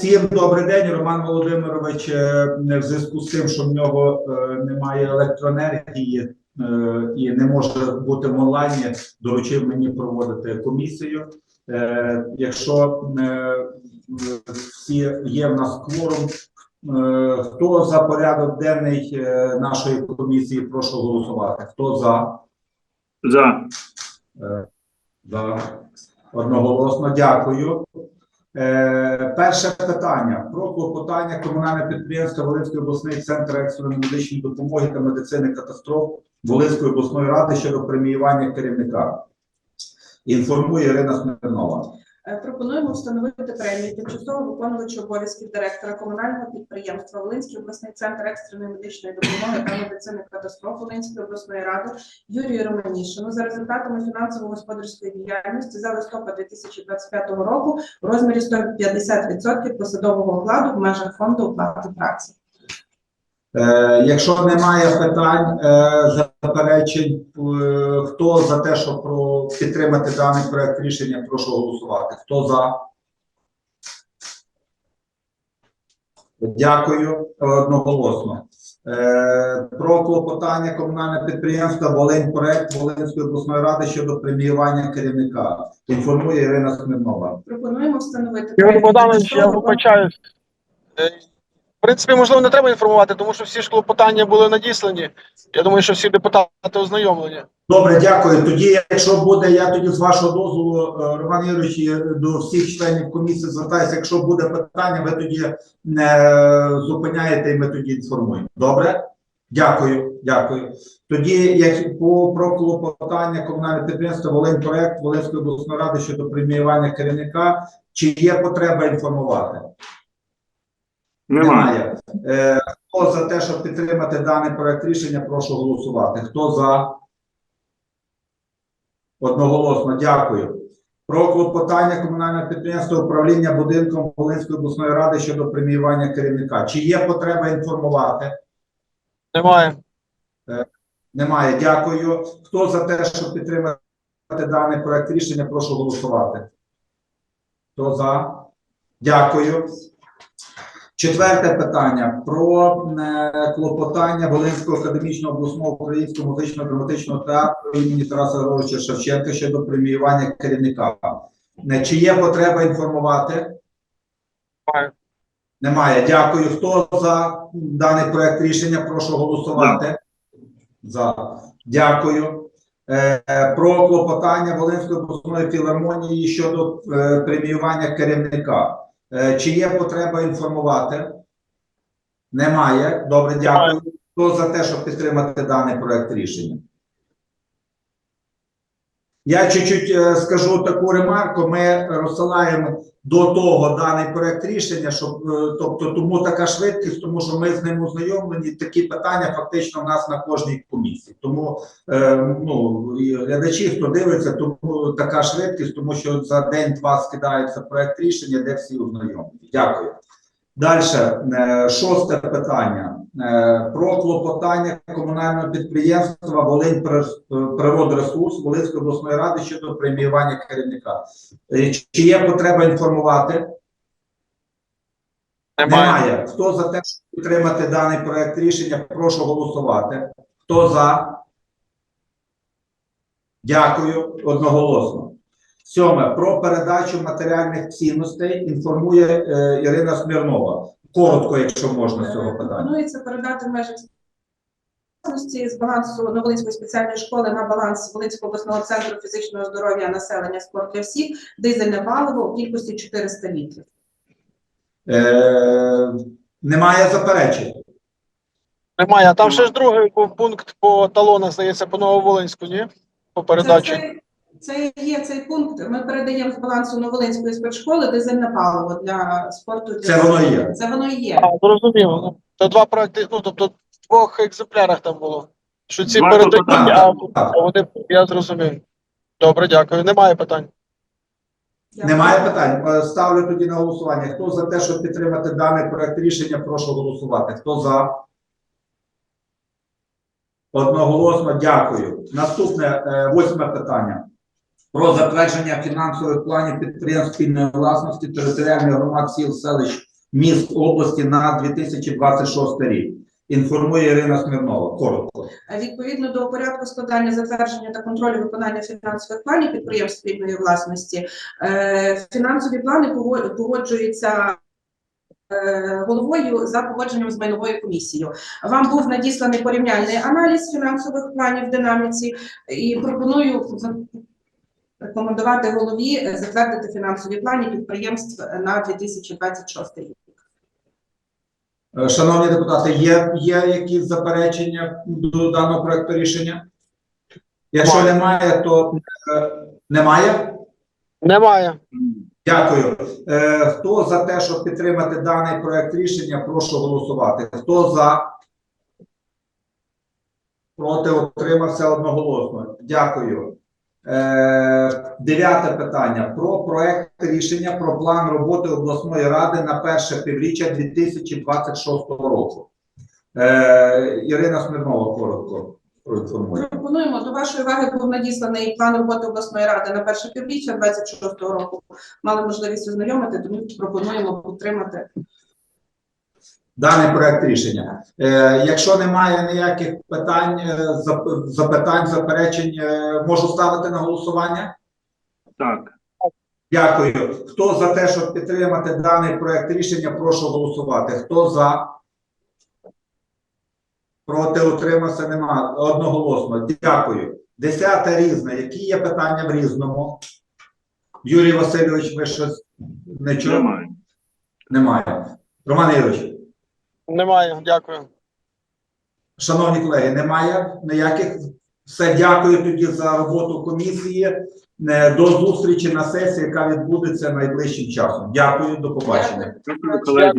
Всім добрий день, Роман Володимирович. е, В зв'язку з тим, що в нього е, немає електроенергії е, і не може бути в онлайні, доручив мені проводити комісію. Якщо всі є в нас кворум, хто за порядок денний нашої комісії, прошу голосувати. Хто за? За. За. Одноголосно дякую. Е, перше питання про клопотання комунального підприємства Волинської обласний центр екстреної медичної допомоги та медицини катастроф Волинської обласної ради щодо преміювання керівника. Інформує Ірина Смирнова. Е, Пропонуємо встановити премію тимчасово виконувачу обов'язків директора комунального підприємства Волинський обласний центр екстреної медичної допомоги та медицини катастроф Волинської обласної ради Юрію Романішину за результатами фінансово-господарської діяльності за листопад 2025 року в розмірі 150% посадового окладу в межах фонду оплати праці. Е, якщо немає питань, е, заперечень, е, хто за те, щоб про підтримати даний проект рішення, прошу голосувати. Хто за? Дякую одноголосно. Е, про клопотання комунального підприємства Волинь проект Волинської обласної ради щодо преміювання керівника. Інформує Ірина Смирнова. Пропонуємо встановити Богданович, я вибачаюсь. Принципі, можливо, не треба інформувати, тому що всі ж клопотання були надіслані. Я думаю, що всі депутати ознайомлені. Добре, дякую. Тоді, якщо буде, я тоді з вашого дозволу, е, Роман Юрійович, до всіх членів комісії звертаюся. Якщо буде питання, ви тоді не зупиняєте і ми тоді інформуємо. Добре? Дякую, дякую. Тоді, як по про клопотання комунального підприємства Волинь проект Волинської обласної ради щодо преміювання керівника, чи є потреба інформувати? Немає. Е, хто за те, щоб підтримати даний проект рішення, прошу голосувати. Хто за? Одноголосно, дякую. Про клопотання комунального підприємства управління будинком Волинської обласної ради щодо преміювання керівника. Чи є потреба інформувати? Немає. Немає. Дякую. Хто за те, щоб підтримати даний проект рішення, прошу голосувати. Хто за? Дякую. Четверте питання про е, клопотання Волинського академічного обласного українського музично-драматичного театру імені Тараса Григоровича Шевченка щодо преміювання керівника. Е, Чи є потреба інформувати? Немає. Немає. Дякую. Хто за даний проект рішення? Прошу голосувати. За. Дякую. Е, Про клопотання Волинської обласної філармонії щодо преміювання керівника. Е, Чи є потреба інформувати? Немає. Добре, дякую. Хто за те, щоб підтримати даний проект рішення? Я чуть-чуть е, скажу таку ремарку. Ми розсилаємо до того даний проект рішення, щоб е, тобто тому така швидкість, тому що ми з ним ознайомлені. Такі питання фактично в нас на кожній комісії. Тому е, ну глядачі, хто дивиться, тому така швидкість, тому що за день-два скидається проект рішення, де всі ознайомлені. Дякую. Далі, шосте питання про клопотання комунального підприємства Волинь Прир- Природресурс Волинської обласної ради щодо преміювання керівника. Е, Чи є потреба інформувати? Немає. Хто за те, щоб підтримати даний проект рішення, прошу голосувати. Хто за? Дякую. Одноголосно. Сьоме. Про передачу матеріальних цінностей інформує е, Ірина Смірнова. Коротко, якщо можна з цього питання. Пропонується передати в межах власності з балансу Новолинської спеціальної школи на баланс Волинського обласного центру фізичного здоров'я населення спорт для всіх дизельне паливо у кількості 400 літрів. Е, немає заперечень. Немає. А там ще ж другий був пункт по талонах, здається, по Нововолинську, ні? По передачі. Це, це, це є цей пункт. Ми передаємо з балансу Новолинської спецшколи дизельне паливо для спорту. Для Це воно є. Це воно і є. А, зрозуміло. Ну, Це два проекти, ну тобто в двох екземплярах там було. Що ці Два передають, а вони, я зрозумів. Добре, дякую. Немає питань. Дякую. Немає питань. Е, Ставлю тоді на голосування. Хто за те, щоб підтримати даний проект рішення, прошу голосувати. Хто за? Одноголосно дякую. Наступне е, восьме питання. Про затвердження фінансових планів підприємств спільної власності територіальних громад сіл селищ міст області на 2026 рік. Інформує Ірина Смірнова. Коротко. Відповідно до порядку складання, затвердження та контролю виконання фінансових планів підприємств спільної власності, е, фінансові плани пого- погоджуються е, головою за погодженням з майновою комісією. Вам був надісланий порівняльний аналіз фінансових планів динаміці і пропоную рекомендувати голові е, затвердити фінансові плани підприємств на 2026 рік. Е, Шановні депутати, є, є якісь заперечення до даного проекту рішення? Якщо Немає. немає, то е, немає. Немає. Дякую. Е, хто за те, щоб підтримати даний проект рішення, прошу голосувати. Хто за? Проти утримався одноголосно. Дякую. Е, дев'яте питання про проект рішення про план роботи обласної ради на перше півріччя 2026 року. Е, Ірина Смірнова коротко проінформує. Пропонуємо до вашої уваги був надісланий план роботи обласної ради на перше півріччя 26 року. Мали можливість ознайомити, тому пропонуємо підтримати. Даний проект рішення. Е, якщо немає ніяких питань, е, запитань, заперечень, е, можу ставити на голосування? Так, Дякую. Хто за те, щоб підтримати даний проект рішення, прошу голосувати. Хто за? Проти утримався нема. Одноголосно. Дякую. Десяте різне. Які є питання в різному? Юрій Васильович, ви щось не чули? немає. Немає. Роман Ігорович. Немає. Дякую. Шановні колеги, немає ніяких. Все, дякую тоді за роботу комісії. Е, До зустрічі на сесії, яка відбудеться найближчим часом. Дякую, до побачення. Дякую, колеги,